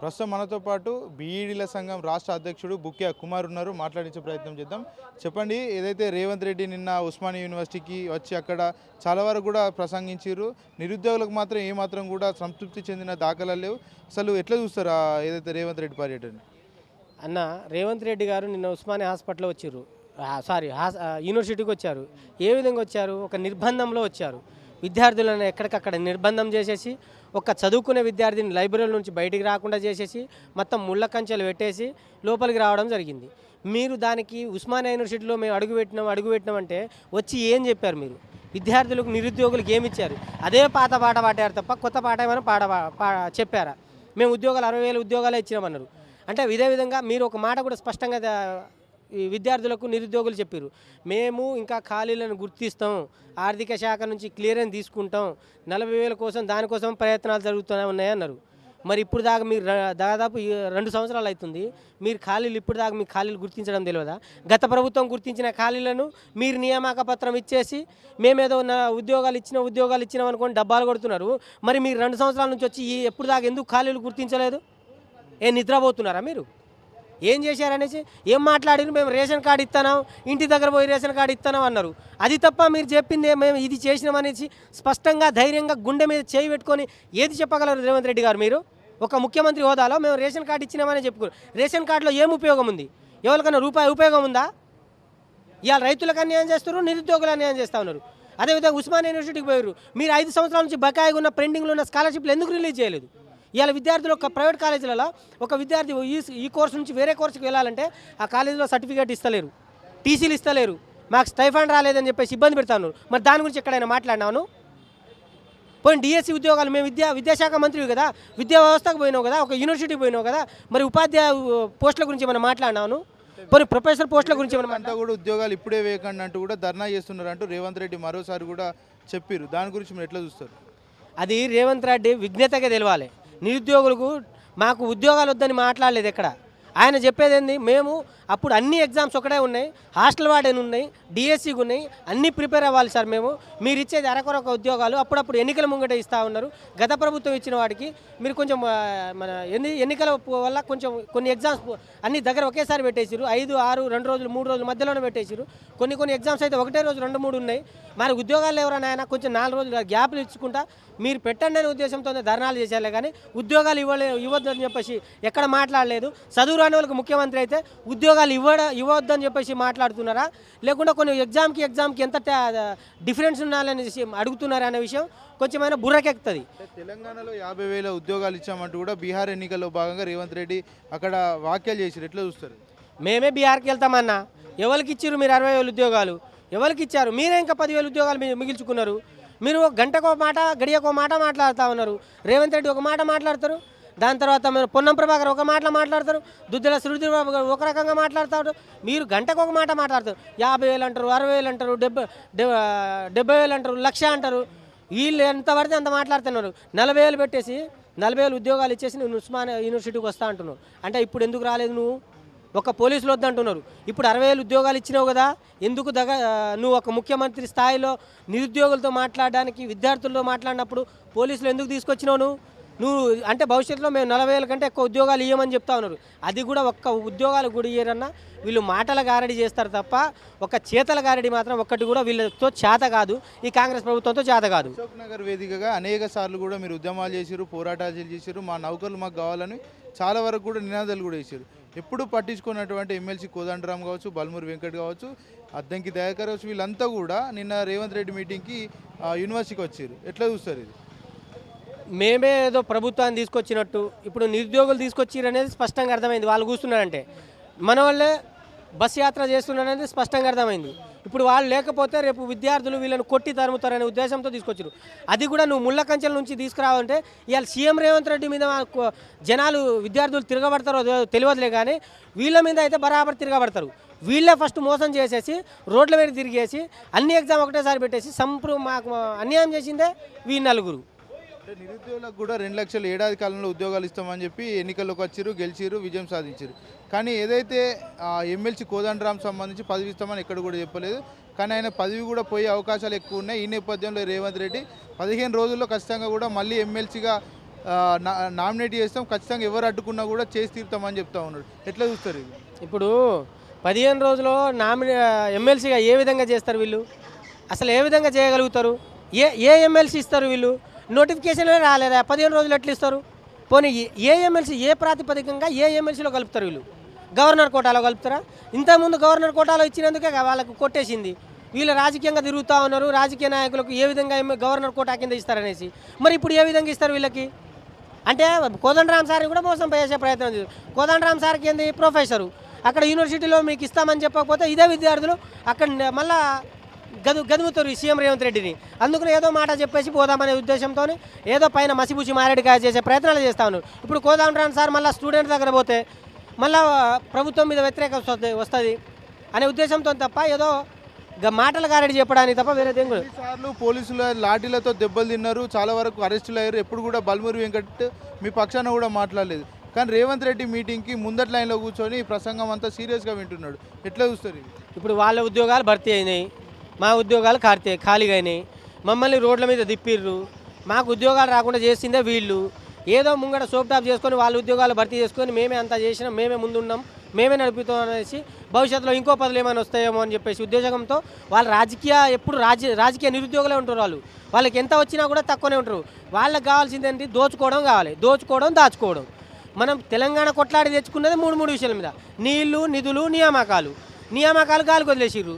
ప్రస్తుతం మనతో పాటు బీఈడీల సంఘం రాష్ట్ర అధ్యక్షుడు బుక్యా కుమార్ ఉన్నారు. మాట్లాడించే ప్రయత్నం చేద్దాం. చెప్పండి ఏదైతే రేవంత్ రెడ్డి నిన్న ఉస్మానియా యూనివర్సిటీకి వచ్చి అక్కడ చాలా వరకు కూడా ప్రసంగించారు నిరుద్యోగులకు మాత్రం ఏమాత్రం కూడా సంతృప్తి చెందిన దాఖలాలు లేవు. అసలు ఎట్లా చూస్తారు ఏదైతే రేవంత్ రెడ్డి పర్యటన? అన్న రేవంత్ రెడ్డి గారు నిన్న ఉస్మానియా హాస్పిటల్లో వచ్చారు సారీ హాస్ యూనివర్సిటీకి వచ్చారు. ఏ విధంగా వచ్చారు? ఒక నిర్బంధంలో వచ్చారు. విద్యార్థులను ఎక్కడికక్కడ నిర్బంధం చేసేసి ఒక చదువుకునే విద్యార్థిని లైబ్రరీ నుంచి బయటికి రాకుండా చేసేసి మొత్తం ముళ్ళ కంచెలు పెట్టేసి లోపలికి రావడం జరిగింది. మీరు దానికి ఉస్మానియా యూనివర్సిటీలో మేము అడుగుపెట్టినాం అడుగు అంటే వచ్చి ఏం చెప్పారు మీరు? విద్యార్థులకు నిరుద్యోగులకు ఏమి ఇచ్చారు? అదే పాత పాట పాడారు తప్ప కొత్త పాట ఏమైనా పాడ పా చెప్పారా? మేము ఉద్యోగాలు అరవై వేల ఉద్యోగాలే ఇచ్చినామన్నారు. అంటే ఇదే విధంగా మీరు ఒక మాట కూడా స్పష్టంగా విద్యార్థులకు నిరుద్యోగులు చెప్పారు మేము ఇంకా ఖాళీలను గుర్తిస్తాం. ఆర్థిక శాఖ నుంచి క్లియరెన్స్ తీసుకుంటాం. నలభై వేల కోసం దానికోసం ప్రయత్నాలు జరుగుతూనే ఉన్నాయన్నారు మరి ఇప్పుడు దాకా మీరు దాదాపు రెండు సంవత్సరాలు అవుతుంది. మీరు ఖాళీలు ఇప్పుడు దాకా మీ ఖాళీలు గుర్తించడం తెలియదా? గత ప్రభుత్వం గుర్తించిన ఖాళీలను మీరు నియామక పత్రం ఇచ్చేసి మేమేదో నా ఉద్యోగాలు ఇచ్చిన ఉద్యోగాలు ఇచ్చినాం అనుకోని డబ్బాలు కొడుతున్నారు. మరి మీరు రెండు సంవత్సరాల నుంచి వచ్చి ఎప్పుడు దాకా ఎందుకు ఖాళీలు గుర్తించలేదు? ఏ నిద్రపోతున్నారా మీరు? ఏం చేశారనేసి? ఏం మాట్లాడిన మేము రేషన్ కార్డు ఇస్తున్నాం ఇంటి దగ్గర పోయి రేషన్ కార్డు ఇస్తున్నాం అన్నారు. అది తప్ప మీరు చెప్పింది మేము ఇది చేసినామనేసి స్పష్టంగా ధైర్యంగా గుండె మీద చేయి పెట్టుకొని ఏది చెప్పగలరు రేవంత్ రెడ్డి గారు మీరు? ఒక ముఖ్యమంత్రి హోదాలో మేము రేషన్ కార్డు ఇచ్చినామని చెప్పుకో రేషన్ కార్డులో ఏం ఉపయోగం ఉంది? ఎవరికైనా రూపాయి ఉపయోగం ఉందా? ఇవాళ రైతులకు అన్యాయం చేస్తారు నిరుద్యోగులు అన్యాయం చేస్తూ ఉన్నారు. అదేవిధంగా ఉస్మాన్ యూనివర్సిటీకి పోయారు మీరు ఐదు సంవత్సరాల నుంచి బకాయిగా ఉన్న పెండింగ్లో ఉన్న స్కాలర్షిప్లు ఎందుకు రిలీజ్ చేయలేదు? ఇవాళ విద్యార్థులు ఒక ప్రైవేట్ కాలేజీలలో ఒక విద్యార్థి ఈ ఈ కోర్సు నుంచి వేరే కోర్సుకి వెళ్ళాలంటే ఆ కాలేజీలో సర్టిఫికేట్ ఇస్తలేరు. టీసీలు ఇస్తలేరు. మాకు స్టైఫండ్ రాలేదని చెప్పేసి ఇబ్బంది పెడతాను మరి దాని గురించి ఎక్కడైనా మాట్లాడినాను పోయిన డిఎస్సి ఉద్యోగాలు మేము విద్యా విద్యాశాఖ మంత్రివి కదా విద్యా వ్యవస్థకు పోయినావు కదా ఒక యూనివర్సిటీకి పోయినావు కదా మరి ఉపాధ్యాయ పోస్టుల గురించి ఏమైనా మాట్లాడినాను పోనీ ప్రొఫెసర్ పోస్టుల గురించి ఏమైనా అంతా కూడా ఉద్యోగాలు ఇప్పుడే వేయకండి అంటూ కూడా ధర్నా చేస్తున్నారు అంటూ రేవంత్ రెడ్డి మరోసారి కూడా చెప్పారు దాని గురించి మీరు ఎట్లా చూస్తారు? అది రేవంత్ రెడ్డి విజ్ఞతగా తెలవాలి. నిరుద్యోగులకు మాకు ఉద్యోగాలు వద్దని మాట్లాడలేదు ఎక్కడ. ఆయన చెప్పేది ఏంది మేము అప్పుడు అన్ని ఎగ్జామ్స్ ఒకటే ఉన్నాయి హాస్టల్ వార్డెన్ ఉన్నాయి డిఎస్సికి ఉన్నాయి అన్నీ ప్రిపేర్ అవ్వాలి సార్ మేము. మీరు ఇచ్చేది అరకొరొక ఉద్యోగాలు అప్పుడప్పుడు ఎన్నికల ముంగట ఇస్తూ ఉన్నారు. గత ప్రభుత్వం ఇచ్చిన వాడికి మీరు కొంచెం మన ఎన్ని ఎన్నికల వల్ల కొంచెం కొన్ని ఎగ్జామ్స్ అన్ని దగ్గర ఒకేసారి పెట్టేసారు ఐదు ఆరు రెండు రోజులు మూడు రోజుల మధ్యలోనే పెట్టేసారు కొన్ని కొన్ని ఎగ్జామ్స్ అయితే ఒకటే రోజు రెండు మూడు ఉన్నాయి. మరి ఉద్యోగాలు ఎవరైనా ఆయన కొంచెం నాలుగు రోజులు గ్యాప్లు ఇచ్చుకుంటా మీరు పెట్టండి అనే ఉద్దేశంతో ధర్నాలు చేసేలే కానీ ఉద్యోగాలు ఇవ్వలే ఇవ్వద్దని చెప్పేసి ఎక్కడ మాట్లాడలేదు. చదువు వాళ్ళకి ముఖ్యమంత్రి అయితే ఉద్యోగాలు ఇవ్వడ ఇవ్వద్దని చెప్పేసి మాట్లాడుతున్నారా? లేకుండా కొన్ని ఎగ్జామ్కి ఎగ్జామ్కి ఎంత డిఫరెన్స్ ఉండాలని అడుగుతున్నారా అనే విషయం కొంచెమైనా బుర్రకెక్కుతుంది. తెలంగాణలో యాభై వేల ఉద్యోగాలు ఇచ్చామంటూ కూడా బీహార్ ఎన్నికల్లో భాగంగా రేవంత్ రెడ్డి అక్కడ వ్యాఖ్యలు చేశారు ఎట్లా చూస్తారు? మేమే బీహార్కి వెళ్తామన్నా. ఎవరికి ఇచ్చారు మీరు అరవై వేల ఉద్యోగాలు? ఎవరికి ఇచ్చారు? మీరే ఇంకా పదివేల ఉద్యోగాలు మిగిల్చుకున్నారు. మీరు ఒక గంటకో మాట గడియకో మాట మాట్లాడుతూ ఉన్నారు. రేవంత్ రెడ్డి ఒక మాట మాట్లాడతారు? దాని తర్వాత మీరు పొన్నం ప్రభాకర్ ఒక మాట మాట్లాడతారు దుద్దుల సురుద్రి బాబు గారు ఒక రకంగా మాట్లాడతారు. మీరు గంటకు ఒక మాట మాట్లాడతారు. యాభై వేలు అంటారు అరవై వేలు అంటారు డెబ్బై డె- డెబ్బై వేలు అంటారు లక్ష అంటారు. వీళ్ళు ఎంత పడితే అంత మాట్లాడుతున్నారు. నలభై వేలు పెట్టేసి నలభై వేలు ఉద్యోగాలు ఇచ్చేసి నువ్వు ఉస్మాన్ యూనివర్సిటీకి వస్తా అంటున్నావు అంటే ఇప్పుడు ఎందుకు రాలేదు నువ్వు? ఒక పోలీసులు వద్దంటున్నారు. ఇప్పుడు అరవై వేలు ఉద్యోగాలు ఇచ్చినావు కదా ఎందుకు దగ నువ్వు ఒక ముఖ్యమంత్రి స్థాయిలో నిరుద్యోగులతో మాట్లాడడానికి విద్యార్థులతో మాట్లాడినప్పుడు పోలీసులు ఎందుకు తీసుకొచ్చినావు నువ్వు? నువ్వు అంటే భవిష్యత్తులో మేము నలభై వేల కంటే ఎక్కువ ఉద్యోగాలు ఇవ్వమని చెప్తా ఉన్నారు. అది కూడా ఒక్క ఉద్యోగాలు కూడా ఇయ్యరన్నా వీళ్ళు మాటల గారడి చేస్తారు తప్ప ఒక చేతల గారడి మాత్రం ఒక్కటి కూడా వీళ్ళతో చేత కాదు. ఈ కాంగ్రెస్ ప్రభుత్వంతో చేత కాదు. అశోక్ నగర్ వేదికగా అనేక సార్లు కూడా మీరు ఉద్యమాలు చేశారు పోరాటాలు చేశారు మా నౌకర్లు మాకు కావాలని చాలా వరకు కూడా నినాదాలు కూడా వేసారు ఎప్పుడు పట్టించుకున్నటువంటి ఎమ్మెల్సీ కోదండరామ్ కావచ్చు బల్మూరి వెంకట్ కావచ్చు అద్దంకి దయాకర్ కావచ్చు వీళ్ళంతా కూడా నిన్న రేవంత్ రెడ్డి మీటింగ్కి యూనివర్సిటీకి వచ్చారు. ఎట్లా చూస్తారు ఇది? మేమే ఏదో ప్రభుత్వాన్ని తీసుకొచ్చినట్టు ఇప్పుడు నిరుద్యోగులు తీసుకొచ్చిర్రు అనేది స్పష్టంగా అర్థమైంది. వాళ్ళు కూర్చున్నారంటే మన వాళ్ళే బస్ యాత్ర చేస్తున్నారనేది స్పష్టంగా అర్థమైంది. ఇప్పుడు వాళ్ళు లేకపోతే రేపు విద్యార్థులు వీళ్ళని కొట్టి తరుముతారనే ఉద్దేశంతో తీసుకొచ్చారు అది కూడా నువ్వు ముళ్ళ కంచెల నుంచి తీసుకురావాలంటే ఇవాళ సీఎం రేవంత్ రెడ్డి మీద మాకు జనాలు విద్యార్థులు తిరగబడతారో తెలియదులే కానీ వీళ్ళ మీద అయితే బరాబర్ తిరగబడతారు. వీళ్ళే ఫస్ట్ మోసం చేసేసి రోడ్ల మీద తిరిగేసి అన్ని ఎగ్జామ్ ఒకటేసారి పెట్టేసి సంప్రూ మాకు అన్యాయం చేసిందే వీ నలుగురు. అంటే నిరుద్యోగులకు కూడా రెండు లక్షలు ఏడాది కాలంలో ఉద్యోగాలు ఇస్తామని చెప్పి ఎన్నికల్లోకి వచ్చారు గెలిచారు విజయం సాధించారు కానీ ఏదైతే ఎమ్మెల్సీ కోదండరామ్ సంబంధించి పదవి ఇస్తామని ఎక్కడ కూడా చెప్పలేదు. కానీ ఆయన పదవి కూడా పోయే అవకాశాలు ఎక్కువ ఉన్నాయి. ఈ నేపథ్యంలో రేవంత్ రెడ్డి పదిహేను రోజుల్లో ఖచ్చితంగా కూడా మళ్ళీ ఎమ్మెల్సీగా నా- నామినేట్ చేస్తాం. ఖచ్చితంగా ఎవరు అడ్డుకున్నా కూడా చేసి తీరుతామని చెప్తా ఉన్నాడు. ఎట్లా చూస్తారు ఇది? ఇప్పుడు పదిహేను రోజులు నామినే ఎమ్మెల్సీగా ఏ విధంగా చేస్తారు వీళ్ళు? అసలు ఏ విధంగా చేయగలుగుతారు? ఏ ఏ ఎమ్మెల్సీ ఇస్తారు వీళ్ళు? నోటిఫికేషన్ రాలేదా? పదిహేను రోజులు ఎట్లు ఇస్తారు? పోనీ ఏ- ఏ ఎమ్మెల్సీ ఏ ప్రాతిపదికంగా ఏ ఎమ్మెల్సీలో కలుపుతారు వీళ్ళు? గవర్నర్ కోటాలో కలుపుతారా? ఇంతకుముందు గవర్నర్ కోటాలో ఇచ్చినందుకే వాళ్ళకు కొట్టేసింది. వీళ్ళు రాజకీయంగా తిరుగుతూ ఉన్నారు రాజకీయ నాయకులకు ఏ విధంగా గవర్నర్ కోటా కింద ఇస్తారనేసి. మరి ఇప్పుడు ఏ విధంగా ఇస్తారు వీళ్ళకి? అంటే కోదండరామ్ సార్ని కూడా మోసం చేసే ప్రయత్నం చేశారు. కోదండరామ్ సార్కి ఏంది? ప్రొఫెసరు అక్కడ యూనివర్సిటీలో మీకు ఇస్తామని చెప్పకపోతే ఇదే విద్యార్థులు అక్కడ మళ్ళీ మళ్ళా గదు గదుముతారు ఈ సీఎం రేవంత్ రెడ్డిని. అందుకని ఏదో మాట చెప్పేసి పోదామనే ఉద్దేశంతో ఏదో పైన మసిబుసి మారేడుకాయ చేసే ప్రయత్నాలు చేస్తా ఉన్నారు. ఇప్పుడు కోదండరామ్ సార్ మళ్ళీ స్టూడెంట్ దగ్గర పోతే మళ్ళా ప్రభుత్వం మీద వ్యతిరేక వస్తుంది వస్తుంది అనే ఉద్దేశంతో తప్ప ఏదో మాటలు గారెడి చెప్పడానికి తప్ప వేరే దేని సార్లు పోలీసుల లాఠీలతో దెబ్బలు తిన్నారు చాలా వరకు అరెస్టులు అయ్యారు. ఎప్పుడు కూడా బల్మూరి వెంకట్ మీ పక్షాన కూడా మాట్లాడలేదు. కానీ రేవంత్ రెడ్డి మీటింగ్కి ముందటి లైన్లో కూర్చొని ఈ ప్రసంగం అంతా సీరియస్గా వింటున్నాడు. ఎట్లా చూస్తారు ఇప్పుడు వాళ్ళ ఉద్యోగాలు భర్తీ అయినాయి. మా ఉద్యోగాలు ఖాళీ ఖాళీగానే మమ్మల్ని రోడ్ల మీద తిప్పిర్రు. మాకు ఉద్యోగాలు రాకుండా చేసిందే వీళ్ళు. ఏదో ముంగట సోప్ టాప్ చేసుకొని వాళ్ళ ఉద్యోగాలు భర్తీ చేసుకొని మేమే అంతా చేసినాం మేమే ముందున్నాం మేమే నడుపుతాం అనేసి భవిష్యత్తులో ఇంకో పదులు ఏమైనా వస్తాయేమో అని చెప్పేసి ఉద్దేశంతో వాళ్ళు రాజకీయ ఎప్పుడు రాజ రాజకీయ నిరుద్యోగులే ఉంటారు వాళ్ళు. వాళ్ళకి ఎంత వచ్చినా కూడా తక్కువనే ఉంటారు. వాళ్ళకి కావాల్సింది ఏంటి? దోచుకోవడం కావాలి. దోచుకోవడం దాచుకోవడం. మనం తెలంగాణ కొట్లాడి తెచ్చుకున్నది మూడు మూడు విషయాల మీద. నీళ్ళు నిధులు నియామకాలు. నియామకాలు గాలికి వదిలేసిర్రు.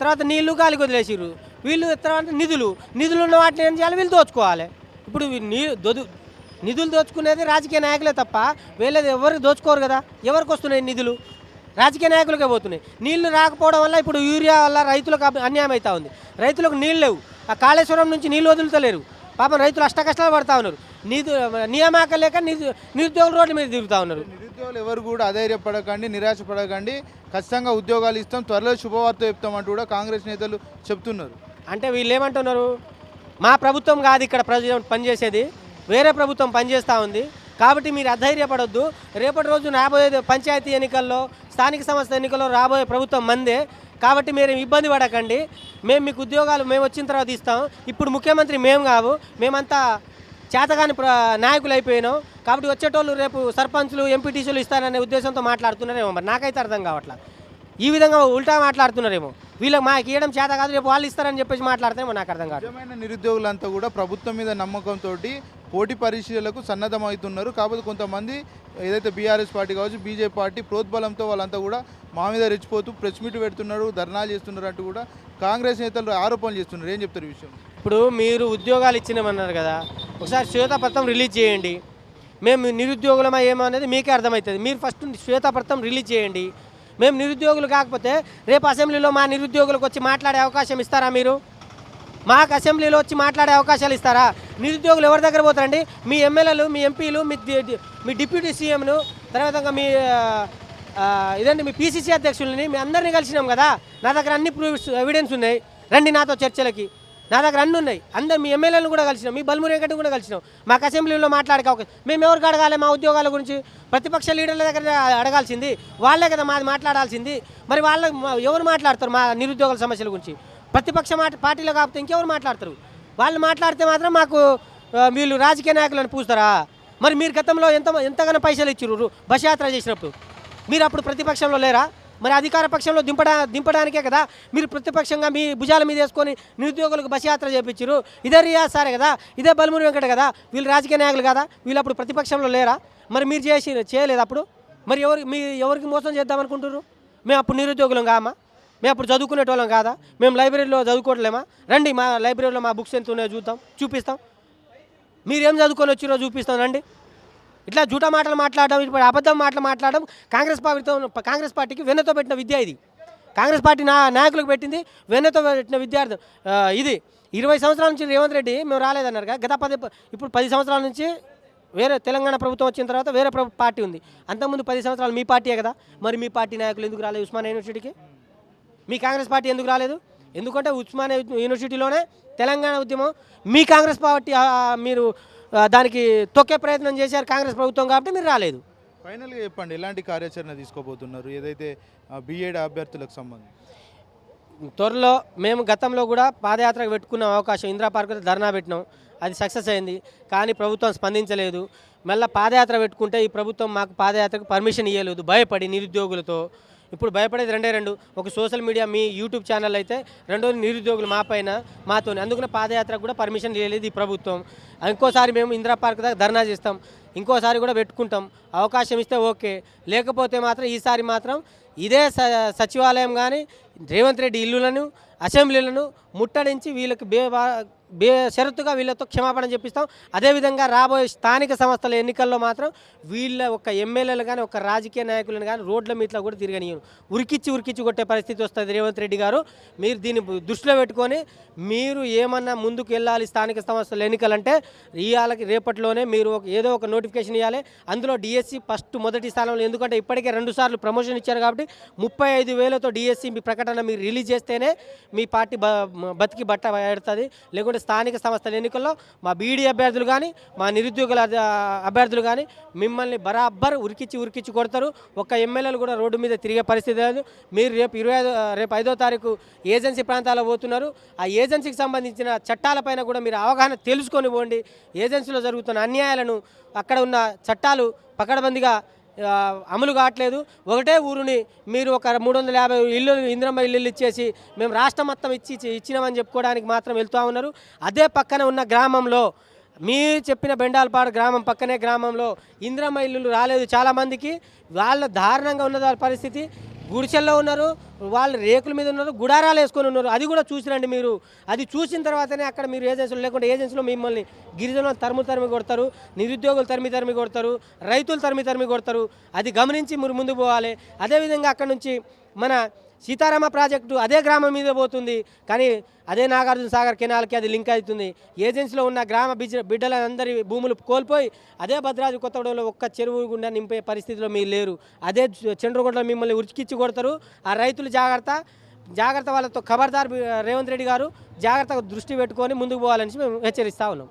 తర్వాత నీళ్ళు గాలికి వదిలేసిర్రు. వీళ్ళు తర్వాత నిధులు నిధులు ఉన్న వాటిని ఏం చేయాలి? వీళ్ళు దోచుకోవాలి. ఇప్పుడు నీ దొదు నిధులు దోచుకునేది రాజకీయ నాయకులే తప్ప వీళ్ళది ఎవరు దోచుకోరు కదా? ఎవరికి వస్తున్నాయి నిధులు? రాజకీయ నాయకులకే పోతున్నాయి. నీళ్ళు రాకపోవడం వల్ల ఇప్పుడు యూరియా వల్ల రైతులకు అన్యాయం అవుతా ఉంది. రైతులకు నీళ్ళు లేవు. ఆ కాళేశ్వరం నుంచి నీళ్ళు వదులుతలేరు. పాపం రైతులు అష్టకష్టాలు పడతా ఉన్నారు. నిధు నియామకం లేక నిధు నిరుద్యోగుల రోడ్ల మీద తిరుగుతూ ఉన్నారు. నిరుద్యోగులు ఎవరు కూడా అధైర్యపడకండి నిరాశపడకండి. ఖచ్చితంగా ఉద్యోగాలు ఇస్తాం త్వరలో శుభవార్త చెప్తామంటూ కూడా కాంగ్రెస్ నేతలు చెప్తున్నారు. అంటే వీళ్ళు ఏమంటున్నారు? మా ప్రభుత్వం కాదు ఇక్కడ ప్రజలు పనిచేసేది వేరే ప్రభుత్వం పనిచేస్తూ ఉంది. కాబట్టి మీరు అధైర్యపడొద్దు. రేపటి రోజు రాబోయే పంచాయతీ ఎన్నికల్లో స్థానిక సంస్థ ఎన్నికల్లో రాబోయే ప్రభుత్వం మందే. కాబట్టి మీరు ఇబ్బంది పడకండి. మేము మీకు ఉద్యోగాలు మేము వచ్చిన తర్వాత ఇస్తాం. ఇప్పుడు ముఖ్యమంత్రి మేము కావు. మేమంతా చేతగాని ప్ర నాయకులు అయిపోయినాం. కాబట్టి వచ్చేటోళ్ళు రేపు సర్పంచ్లు ఎంపీటీసీలు ఇస్తారనే ఉద్దేశంతో మాట్లాడుతున్నారేమో మరి. నాకైతే అర్థం కావట్లా. ఈ విధంగా ఉల్టా మాట్లాడుతున్నారేమో. వీళ్ళకి మాకు ఇవ్వడం చేత కాదు రేపు వాళ్ళు ఇస్తారని చెప్పేసి మాట్లాడితేమో నాకు అర్థం కాదు నిరుద్యోగులంతా కూడా ప్రభుత్వం మీద నమ్మకంతో పోటీ పరీక్షలకు సన్నద్ధమవుతున్నారు. కాకపోతే కొంతమంది ఏదైతే బీఆర్ఎస్ పార్టీ కావచ్చు బీజేపీ పార్టీ ప్రోద్బలంతో వాళ్ళంతా కూడా మా మీద రెచ్చిపోతూ ప్రెస్ మీట్ పెడుతున్నారు ధర్నాలు చేస్తున్నారు అంటూ కూడా కాంగ్రెస్ నేతలు ఆరోపణలు చేస్తున్నారు. ఏం చెప్తారు విషయం? ఇప్పుడు మీరు ఉద్యోగాలు ఇచ్చినామన్నారు కదా ఒకసారి శ్వేతపత్రం రిలీజ్ చేయండి. మేము నిరుద్యోగులమా ఏమో అనేది మీకే అర్థమవుతుంది. మీరు ఫస్ట్ శ్వేతపత్రం రిలీజ్ చేయండి. మేము నిరుద్యోగులు కాకపోతే రేపు అసెంబ్లీలో మా నిరుద్యోగులకు వచ్చి మాట్లాడే అవకాశం ఇస్తారా మీరు? మాకు అసెంబ్లీలో వచ్చి మాట్లాడే అవకాశాలు ఇస్తారా? నిరుద్యోగులు ఎవరి దగ్గర పోతారండి? మీ ఎమ్మెల్యేలు మీ ఎంపీలు మీ మీ డిప్యూటీ సీఎంను తర్వాత మీ ఇదండి మీ పీసీసీ అధ్యక్షులని మీ అందరినీ కలిసినాం కదా? నా దగ్గర అన్ని ప్రూఫ్స్ ఎవిడెన్స్ ఉన్నాయి. రండి నాతో చర్చలకి. నా దగ్గర అన్ని ఉన్నాయి. అందరు మీ ఎమ్మెల్యేలను కూడా కలిసినాం మీ బల్మురి వెంకట కూడా కలిసినాం. మాకు అసెంబ్లీలో మాట్లాడక మేము ఎవరికి అడగాలి మా ఉద్యోగాల గురించి? ప్రతిపక్ష లీడర్ల దగ్గర అడగాల్సింది. వాళ్ళే కదా మాది మాట్లాడాల్సింది. మరి వాళ్ళ ఎవరు మాట్లాడతారు మా నిరుద్యోగుల సమస్యల గురించి? ప్రతిపక్ష మాట పార్టీలో కాకపోతే ఇంకెవరు మాట్లాడతారు? వాళ్ళు మాట్లాడితే మాత్రం మాకు వీళ్ళు రాజకీయ నాయకులను పూస్తారా మరి మీరు గతంలో ఎంత ఎంతగానో పైసలు ఇచ్చిర్రు బస్ యాత్ర చేసినప్పుడు. మీరు అప్పుడు ప్రతిపక్షంలో లేరా? మరి అధికార పక్షంలో దింపడా దింపడానికే కదా? మీరు ప్రతిపక్షంగా మీ భుజాల మీద వేసుకొని నిరుద్యోగులకు బస్ యాత్ర చేపించారు ఇదే రియాజ్ సారే కదా? ఇదే బలమూరి వెంకట కదా? వీళ్ళు రాజకీయ నాయకులు కదా? వీళ్ళు అప్పుడు ప్రతిపక్షంలో లేరా? మరి మీరు చేసి చేయలేదు అప్పుడు? మరి ఎవరు మీ ఎవరికి మోసం చేద్దాం అనుకుంటున్నారు మేము అప్పుడు నిరుద్యోగులం కామా? మేము అప్పుడు చదువుకునేటోళ్ళం కాదా? మేము లైబ్రరీలో చదువుకోవట్లేమా? రండి మా లైబ్రరీలో మా బుక్స్ ఎంత ఉన్నాయో చూద్దాం చూపిస్తాం. మీరేం చదువుకొని వచ్చిరో చూపిస్తాం రండి. ఇట్లా జూటా మాటలు మాట్లాడడం ఇప్పుడు అబద్ధం మాటలు మాట్లాడడం కాంగ్రెస్ పార్టీతో కాంగ్రెస్ పార్టీకి వెన్నతో పెట్టిన విద్య ఇది. కాంగ్రెస్ పార్టీ నా నాయకులకు పెట్టింది వెన్నతో పెట్టిన విద్యార్థి ఇది. ఇరవై సంవత్సరాల నుంచి రేవంత్ రెడ్డి మేము రాలేదన్నారు గత పది ఇప్పుడు పది సంవత్సరాల నుంచి వేరే తెలంగాణ ప్రభుత్వం వచ్చిన తర్వాత వేరే ప్రభు పార్టీ ఉంది. అంతకుముందు పది సంవత్సరాలు మీ పార్టీయే కదా? మరి మీ పార్టీ నాయకులు ఎందుకు రాలేదు ఉస్మాన్ యూనివర్సిటీకి? మీ కాంగ్రెస్ పార్టీ ఎందుకు రాలేదు? ఎందుకంటే ఉస్మానియా యూనివర్సిటీలోనే తెలంగాణ ఉద్యమం. మీ కాంగ్రెస్ పార్టీ మీరు దానికి తొక్కే ప్రయత్నం చేశారు కాంగ్రెస్ ప్రభుత్వం కాబట్టి మీరు రాలేదు. ఫైనల్గా చెప్పండి ఎలాంటి కార్యాచరణ తీసుకోబోతున్నారు? ఏదైతే బీఎడ్ అభ్యర్థులకు సంబంధించి? త్వరలో మేము గతంలో కూడా పాదయాత్ర పెట్టుకున్న అవకాశం ఇందిరా పార్క్ ధర్నా పెట్టినాం. అది సక్సెస్ అయింది. కానీ ప్రభుత్వం స్పందించలేదు. మళ్ళీ పాదయాత్ర పెట్టుకుంటే ఈ ప్రభుత్వం మాకు పాదయాత్రకు పర్మిషన్ ఇవ్వలేదు భయపడి నిరుద్యోగులతో ఇప్పుడు భయపడేది రెండే రెండు. ఒక సోషల్ మీడియా మీ యూట్యూబ్ ఛానల్ అయితే రెండోది నిరుద్యోగులు మా పైన మాతోనే. అందుకనే పాదయాత్రకు కూడా పర్మిషన్ ఇవ్వలేదు ఈ ప్రభుత్వం. ఇంకోసారి మేము ఇందిరా పార్క్ దగ్గర ధర్నా చేస్తాం. ఇంకోసారి కూడా పెట్టుకుంటాం. అవకాశం ఇస్తే ఓకే. లేకపోతే మాత్రం ఈసారి మాత్రం ఇదే స సచివాలయం కానీ రేవంత్ రెడ్డి ఇల్లులను అసెంబ్లీలను ముట్టడించి వీళ్ళకి బే బే షరతుగా వీళ్ళతో క్షమాపణ చెప్పిస్తాం. అదేవిధంగా రాబోయే స్థానిక సంస్థల ఎన్నికల్లో మాత్రం వీళ్ళ ఒక ఎమ్మెల్యేలు కానీ ఒక రాజకీయ నాయకులను కానీ రోడ్ల మీట్లో కూడా తిరగనియను ఉరికిచ్చి ఉరికిచ్చి కొట్టే పరిస్థితి వస్తుంది రేవంత్ రెడ్డి గారు. మీరు దీన్ని దృష్టిలో పెట్టుకొని మీరు ఏమన్నా ముందుకు వెళ్ళాలి స్థానిక సంస్థల ఎన్నికలంటే ఇవాళకి రేపట్లోనే మీరు ఒక ఏదో ఒక నోటిఫికేషన్ ఇవ్వాలి అందులో డిఎస్సి ఫస్ట్ మొదటి స్థానంలో ఎందుకంటే ఇప్పటికే రెండు సార్లు ప్రమోషన్ ఇచ్చారు కాబట్టి ముప్పై ఐదు వేలతో డిఎస్సి మీ ప్రకటన మీరు రిలీజ్ చేస్తేనే మీ పార్టీ బతికి బట్ట పెడుతుంది. లేకుంటే స్థానిక సంస్థల ఎన్నికల్లో మా బీడీ అభ్యర్థులు కానీ మా నిరుద్యోగుల అభ్యర్థులు కానీ మిమ్మల్ని బరాబర్ ఉరికిచ్చి ఉరికిచ్చి కొడతారు. ఒక్క ఎమ్మెల్యేలు కూడా రోడ్డు మీద తిరిగే పరిస్థితి లేదు. మీరు రేపు ఇరవై ఐదు రేపు ఐదో తారీఖు ఏజెన్సీ ప్రాంతాల్లో పోతున్నారు. ఆ ఏజెన్సీకి సంబంధించిన చట్టాలపైన కూడా మీరు అవగాహన తెలుసుకొని పోండి. ఏజెన్సీలో జరుగుతున్న అన్యాయాలను అక్కడ ఉన్న చట్టాలు పకడ్బందీగా అమలు కావట్లేదు. ఒకటే ఊరుని మీరు ఒక మూడు వందల యాభై ఇల్లు ఇంద్రమ్మ ఇల్లు ఇచ్చేసి మేము రాష్ట్రం మొత్తం ఇచ్చి ఇచ్చినామని చెప్పుకోవడానికి మాత్రం వెళ్తూ ఉన్నారు. అదే పక్కన ఉన్న గ్రామంలో మీరు చెప్పిన బెండాలపాడు గ్రామం పక్కనే గ్రామంలో ఇంద్రమ్మ ఇల్లులు రాలేదు చాలామందికి. వాళ్ళ దారుణంగా ఉన్న వాళ్ళ పరిస్థితి. గుడిసెల్లో ఉన్నారు వాళ్ళు రేకుల మీద ఉన్నారు గుడారాలు వేసుకొని ఉన్నారు. అది కూడా చూసిరండి మీరు. అది చూసిన తర్వాతనే అక్కడ మీరు ఏజెన్సీలు లేకుంటే ఏజెన్సీలో మిమ్మల్ని గిరిజనులు తరుము తరిమి కొడతారు నిరుద్యోగులు తరిమి తరిమి కొడతారు రైతులు తరిమి తరిమి కొడతారు. అది గమనించి మీరు ముందు పోవాలి. అదేవిధంగా అక్కడ నుంచి మన సీతారామ ప్రాజెక్టు అదే గ్రామం మీద పోతుంది. కానీ అదే నాగార్జున సాగర్ కెనాల్కి అది లింక్ అవుతుంది. ఏజెన్సీలో ఉన్న గ్రామ బిడ్డ బిడ్డలందరి భూములు కోల్పోయి అదే భద్రాద్రి కొత్తగూడెంలో ఒక్క చెరువు గుండా నింపే పరిస్థితిలో మీరు లేరు. అదే చంద్రగూడలో మిమ్మల్ని ఉరికిచ్చి కొడతారు. ఆ రైతులు జాగ్రత్త జాగ్రత్త వాళ్ళతో ఖబర్దార్ రేవంత్ రెడ్డి గారు జాగ్రత్తగా దృష్టి పెట్టుకొని ముందుకు పోవాలని మేము హెచ్చరిస్తా ఉన్నాం.